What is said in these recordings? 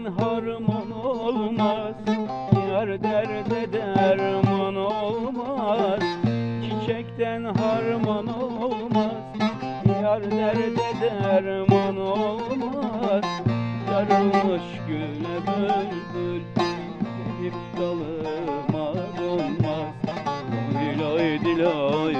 Çiçekten harman olmaz Yar derde derman olmaz. Çiçekten harman olmaz Yar derde derman olmaz. Sarılmış güle bülbül Gelip dalıma konmaz Lay lay dilay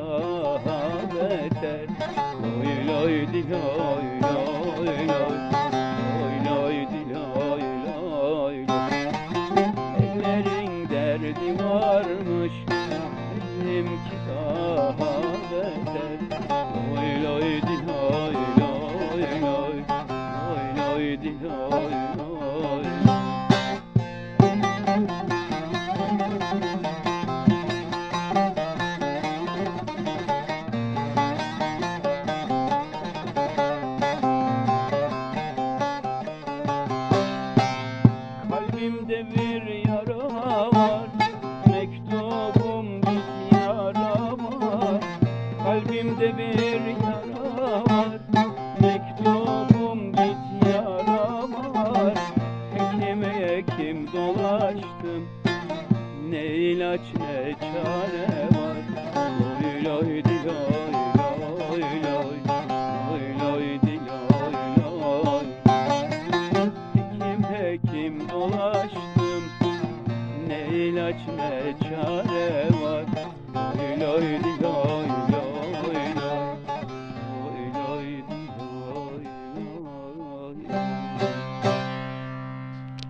daha beter Oy loy diloy loy loy Oy loy diloy loy loy Ellerin derdi varmış Benimki daha beter Oy loy di loy loy loy Oy loy di loy Kalbimde bir yara var. Mektubum bir yara var. Kalbimde bir yara var. Mektubum bir yara var. Hekim hekim dolaştım. Ne ilaç ne çare var. Oy loy loy loy ilaç ne çare var. Loy loy di loy loy